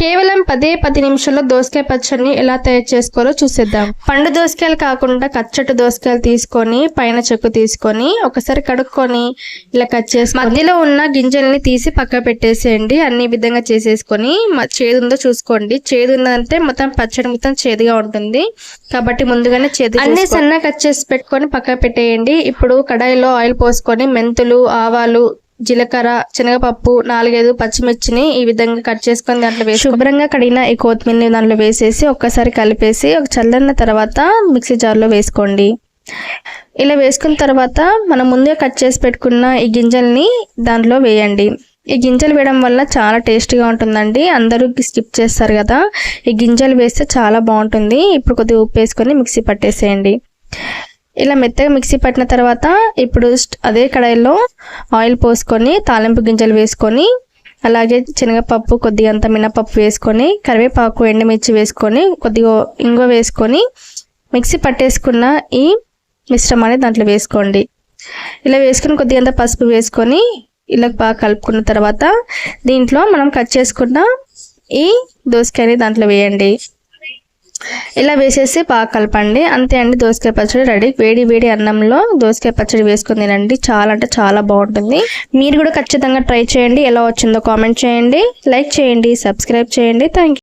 కేవలం పదే పది నిమిషాల్లో దోసకాయ పచ్చడిని ఎలా తయారు చేసుకోవాలో చూసేద్దాం. పండు దోసకాయలు కాకుండా కచ్చటి దోసకాయలు తీసుకొని పైన చెక్కు తీసుకొని ఒకసారి కడుక్కొని ఇలా కట్ చేసి మధ్యలో ఉన్న గింజల్ని తీసి పక్క పెట్టేసేయండి. అన్ని విధంగా చేసేసుకొని చేదు ఉందో చూసుకోండి. చేదు ఉందంటే మొత్తం పచ్చడి మొత్తం చేదుగా ఉంటుంది. కాబట్టి ముందుగానే చేదు అన్ని సన్న కట్ చేసి పెట్టుకొని పక్క పెట్టేయండి. ఇప్పుడు కడాయిలో ఆయిల్ పోసుకొని మెంతులు ఆవాలు జీలకర్ర శనగపప్పు నాలుగైదు పచ్చిమిర్చిని ఈ విధంగా కట్ చేసుకొని దాంట్లో వేసి శుభ్రంగా కడిగిన ఈ కొత్తిమీర దాంట్లో వేసేసి ఒక్కసారి కలిపేసి ఒక చల్లన్న తర్వాత మిక్సీ జార్లో వేసుకోండి. ఇలా వేసుకున్న తర్వాత మనం ముందే కట్ చేసి పెట్టుకున్న ఈ గింజల్ని దాంట్లో వేయండి. ఈ గింజలు వేయడం వల్ల చాలా టేస్టీగా ఉంటుందండి. అందరూ స్కిప్ చేస్తారు కదా. ఈ గింజలు వేస్తే చాలా బాగుంటుంది. ఇప్పుడు కొద్దిగా ఉప్పు వేసుకొని మిక్సీ పట్టేసేయండి. ఇలా మెత్తగా మిక్సీ పట్టిన తర్వాత ఇప్పుడు అదే కడాయిలో ఆయిల్ పోసుకొని తాలింపు గింజలు వేసుకొని అలాగే శనగపప్పు కొద్దిగా అంత మినపప్పు వేసుకొని కరివేపాకు ఎండుమిర్చి వేసుకొని కొద్దిగా ఇంగువ వేసుకొని మిక్సీ పట్టేసుకున్న ఈ మిశ్రమాన్ని దాంట్లో వేసుకోండి. ఇలా వేసుకుని కొద్దిగా అంత పసుపు వేసుకొని ఇలా బాగా కలుపుకున్న తర్వాత దీంట్లో మనం కట్ చేసుకున్న ఈ దోసకాయని దాంట్లో వేయండి. ఇలా వేసేసి బాగా కలపండి. అంతే అండి దోసకాయ పచ్చడి రెడీ. వేడి వేడి అన్నంలో దోసకాయ పచ్చడి వేసుకుని తినండి. చాలా అంటే చాలా బాగుంటుంది. మీరు కూడా ఖచ్చితంగా ట్రై చేయండి. ఎలా వచ్చిందో కామెంట్ చేయండి. లైక్ చేయండి సబ్స్క్రైబ్ చేయండి. థ్యాంక్